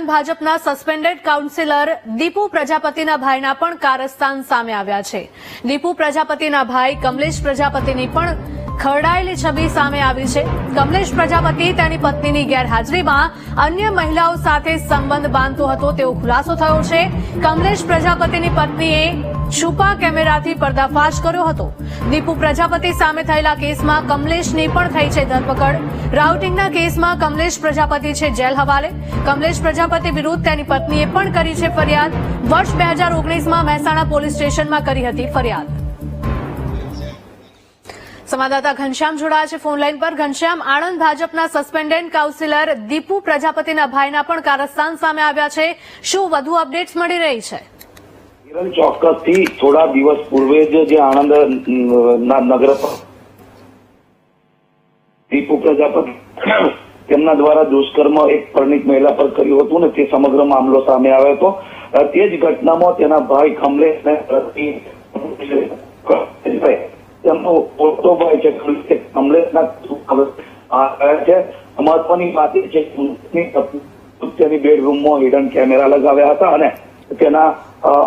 આણંદ ભાજપના suspended councillor Deepu પ્રજાપતિના ભાઈના પણ કારસ્તાન સામે આવ્યા છે. દીપુ પ્રજાપતિના ભાઈ કમલેશ પ્રજાપતિની પણ ખરડાયેલી છબી સામે આવી છે. કમલેશ પ્રજાપતિ તેની પત્નીની ગેરહાજરીમાં અન્ય મહિલાઓ સાથે સંબંધ બાંધતો હતો તેવો ખુલાસો થયો છે. કમલેશ પ્રજાપતિની પત્નીએ છુપા કેમેરાથી પર્દાફાશ કર્યો હતો. દીપુ પ્રજાપતિ સામે થયેલા કેસમાં કમલેશની પણ થઈ છે ધરપકડ. રાઉટિંગના કેસમાં કમલેશ પ્રજાપતિ છે જેલ હવાલે. કમલેશ પ્રજાપતિ વિરુદ્ધ તેની પત્નીએ પણ કરી છે ફરિયાદ. વર્ષ બે હજાર ઓગણીસમાં મહેસાણા પોલીસ સ્ટેશનમાં કરી હતી ફરિયાદ. સંવાદદાતા ઘનશ્યામ જોડાયા છે ફોનલાઈન પર. ઘનશ્યામ, આણંદ ભાજપના સસ્પેન્ડેડ કાઉન્સિલર દીપુ પ્રજાપતિના ભાઈના પણ કારસ્તાન સામે આવ્યા છે. શું વધુ અપડેટ્સ મળી રહી છે? કિરણ ચોક્કસથી થોડા દિવસ પૂર્વે જ આણંદ નગર દીપુ પ્રજાપતિ તેમના દ્વારા દુષ્કર્મ એક પરિણીત મહિલા પર કર્યું હતું ને તે સમગ્ર મામલો સામે આવ્યો હતો. તે જ ઘટનામાં તેના ભાઈ તેમનો ઓળખતો ભાઈ છે કમલેશના છે, મહત્વની વાત એ છે તેની બેડરૂમમાં હિડન કેમેરા લગાવ્યા હતા અને તેના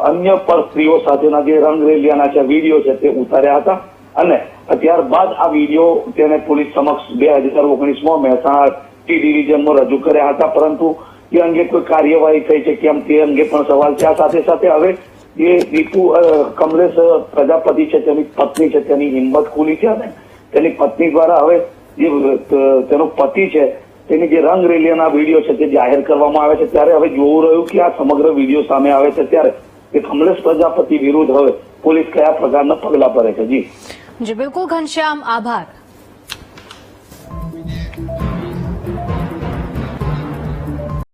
અન્ય પર સ્ત્રીઓ સાથેના જે રંગરેલિયાના છે, વીડિયો છે તે ઉતાર્યા હતા. અને ત્યારબાદ આ વીડિયો તેને પોલીસ સમક્ષ બે હજાર ઓગણીસમાં મહેસાણા ટી ડિવિઝનમાં રજૂ કર્યા હતા. પરંતુ એ અંગે કોઈ કાર્યવાહી થઈ છે કેમ તે અંગે પણ સવાલ છે. આ સાથે સાથે હવે એ દીપુ કમલેશ પ્રજાપતિ છે, તેની પત્ની છે, તેની હિંમત ખુલી છે અને તેની પત્ની દ્વારા હવે જે તેનો પતિ છે, તેની જે રંગ રેલીના વીડિયો છે, તે જાહેર કરવામાં આવે છે. ત્યારે હવે જોવું રહ્યું કે આ સમગ્ર વીડિયો સામે આવે છે ત્યારે કે કમલેશ પ્રજાપતિ વિરુદ્ધ હવે પોલીસ કયા પ્રકારના પગલા ભરે છે? જી. જી, બિલકુલ ઘનશ્યામ, આભાર.